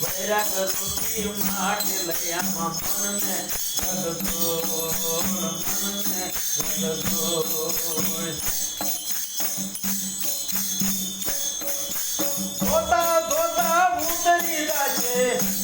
વૈરાગ રૂપી માટ લયામાં મનને જગતો મનને જગતો ધોતા ધોતા ઉતરી રાજે